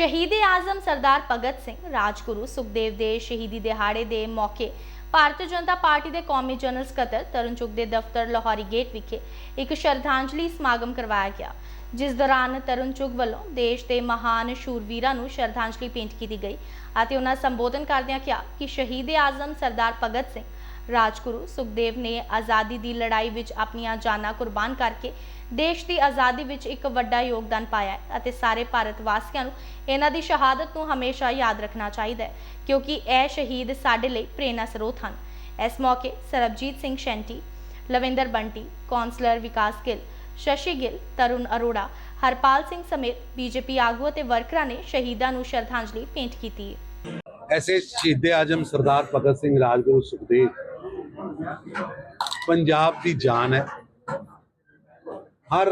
ਸ਼ਹੀਦ ਆਜ਼ਮ ਸਰਦਾਰ ਭਗਤ ਸਿੰਘ, ਰਾਜਗੁਰੂ ਸੁਖਦੇਵ ਦੇ ਸ਼ਹੀਦੀ ਦਿਹਾੜੇ ਦੇ ਮੌਕੇ ਭਾਰਤੀ ਜਨਤਾ ਪਾਰਟੀ ਦੇ ਕੌਮੀ ਜਨਰਲ ਸਕੱਤਰ ਤਰੁਣ ਚੁੱਗ ਦੇ ਦਫ਼ਤਰ ਲਾਹੌਰੀ ਗੇਟ ਵਿਖੇ ਇੱਕ ਸ਼ਰਧਾਂਜਲੀ ਸਮਾਗਮ ਕਰਵਾਇਆ ਗਿਆ, ਜਿਸ ਦੌਰਾਨ ਤਰੁਣ ਚੁੱਗ ਵੱਲੋਂ ਦੇਸ਼ ਦੇ ਮਹਾਨ ਸ਼ੂਰਵੀਰਾਂ ਨੂੰ ਸ਼ਰਧਾਂਜਲੀ ਭੇਂਟ ਕੀਤੀ ਗਈ ਅਤੇ ਉਹਨਾਂ ਸੰਬੋਧਨ ਕਰਦਿਆਂ ਕਿਹਾ ਕਿ ਸ਼ਹੀਦ ਆਜ਼ਮ ਸਰਦਾਰ ਭਗਤ ਸਿੰਘ ਰਾਜਗੁਰੂ ਸੁਖਦੇਵ ਨੇ ਆਜ਼ਾਦੀ ਦੀ ਲੜਾਈ ਵਿੱਚ ਆਪਣੀਆਂ ਜਾਨਾਂ ਕੁਰਬਾਨ ਕਰਕੇ ਦੇਸ਼ ਦੀ ਆਜ਼ਾਦੀ ਵਿੱਚ ਇੱਕ ਵੱਡਾ ਯੋਗਦਾਨ ਪਾਇਆ ਹੈ ਅਤੇ ਸਾਰੇ ਭਾਰਤ ਵਾਸੀਆਂ ਨੂੰ ਇਹਨਾਂ ਦੀ ਸ਼ਹਾਦਤ ਨੂੰ ਹਮੇਸ਼ਾ ਯਾਦ ਰੱਖਣਾ ਚਾਹੀਦਾ ਹੈ, ਕਿਉਂਕਿ ਇਹ ਸ਼ਹੀਦ ਸਾਡੇ ਲਈ ਪ੍ਰੇਰਨਾ ਸਰੋਤ ਹਨ। ਇਸ ਮੌਕੇ ਸਰਬਜੀਤ ਸਿੰਘ ਸ਼ੈਂਟੀ, ਲਵਿੰਦਰ ਬੰਟੀ, ਕੌਂਸਲਰ ਵਿਕਾਸ ਗਿੱਲ, ਸ਼ਸ਼ੀ ਗਿੱਲ, ਤਰੁਣ ਅਰੋੜਾ, ਹਰਪਾਲ ਸਿੰਘ ਸਮੇਤ ਬੀਜੇਪੀ ਆਗੂ ਅਤੇ ਵਰਕਰਾਂ ਨੇ ਸ਼ਹੀਦਾਂ ਨੂੰ ਸ਼ਰਧਾਂਜਲੀ ਭੇਂਟ ਕੀਤੀ ਹੈ। ਐਸੇ ਸ਼ਹੀਦ ਆਜਮ ਸਰਦਾਰ ਭਗਤ ਸਿੰਘ ਰਾਜਗੁਰੂ ਸੁਖਦੇਵ ਪੰਜਾਬ ਦੀ ਜਾਨ ਹੈ। ਹਰ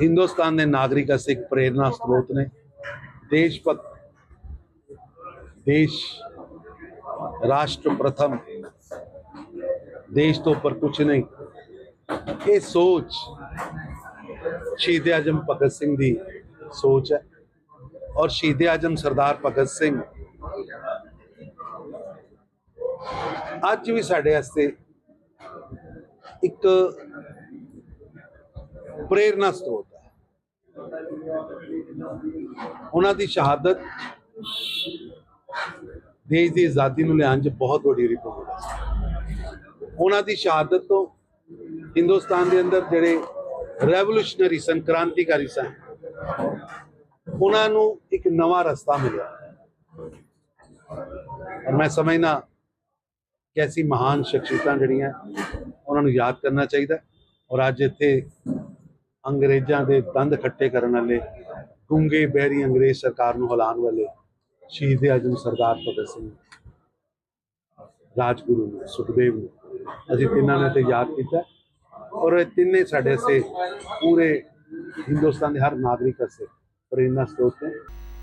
ਹਿੰਦੁਸਤਾਨ ਦੇ ਨਾਗਰਿਕ ਵਾਸਤੇ ਇੱਕ ਪ੍ਰੇਰਨਾ ਸਰੋਤ ਨੇ। ਦੇਸ਼ ਭਗਤ ਦੇਸ਼ ਰਾਸ਼ਟਰ ਪ੍ਰਥਮ, ਦੇਸ਼ ਤੋਂ ਉੱਪਰ ਕੁਝ ਨਹੀਂ। ਇਹ ਸੋਚ ਸ਼ਹੀਦ ਆਜਮ ਭਗਤ ਸਿੰਘ ਦੀ ਸੋਚ ਹੈ। ਔਰ ਸ਼ਹੀਦ ਆਜਮ ਸਰਦਾਰ ਭਗਤ ਸਿੰਘ ਅੱਜ ਵੀ ਸਾਡੇ ਵਾਸਤੇ ਇੱਕ ਪ੍ਰੇਰਨਾ ਸਰੋਤ ਹੈ। ਉਹਨਾਂ ਦੀ ਸ਼ਹਾਦਤ ਦੇਸ਼ ਦੀ ਆਜ਼ਾਦੀ ਨੂੰ ਲਿਆਉਣ 'ਚ ਬਹੁਤ ਵੱਡੀ ਰਿਪੋਰਟ ਹੈ। ਉਹਨਾਂ ਦੀ ਸ਼ਹਾਦਤ ਤੋਂ ਹਿੰਦੁਸਤਾਨ ਦੇ ਅੰਦਰ ਜਿਹੜੇ ਰੈਵੋਲੂਸ਼ਨਰੀ ਸਨ ਕ੍ਰਾਂਤੀਕਾਰੀ ਸਨ, ਉਹਨਾਂ ਨੂੰ ਇੱਕ ਨਵਾਂ ਰਸਤਾ ਮਿਲਿਆ। ਔਰ ਮੈਂ ਸਮਝਦਾ ਕਿ ਐਸੀ ਮਹਾਨ ਸ਼ਖਸੀਅਤਾਂ ਜਿਹੜੀਆਂ ਉਹਨਾਂ ਨੂੰ ਯਾਦ ਕਰਨਾ ਚਾਹੀਦਾ ਔਰ ਅੱਜ ਇੱਥੇ ਅੰਗਰੇਜ਼ਾਂ ਦੇ ਦੰਦ ਖੱਟੇ ਕਰਨ ਵਾਲੇ ਗੁੰਗੇ ਬਹਿਰੀ ਅੰਗਰੇਜ਼ ਸਰਕਾਰ ਨੂੰ ਹਿਲਾਉਣ ਵਾਲੇ ਸ਼ਹੀਦ ਆਜਮ ਸਰਦਾਰ ਭਗਤ ਸਿੰਘ ਰਾਜਗੁਰੂ ਨੂੰ, ਸੁਖਦੇਵ ਨੂੰ ਅਸੀਂ ਤਿੰਨਾਂ ਨੇ ਤੇ ਯਾਦ ਕੀਤਾ ਔਰ ਇਹ ਤਿੰਨੇ ਸਾਡੇ ਸੇ ਪੂਰੇ ਹਿੰਦੁਸਤਾਨ ਦੇ ਹਰ ਨਾਗਰਿਕ ਵਾਸਤੇ ਪ੍ਰੇਰਨਾ ਸਰੋਤ ਨੇ।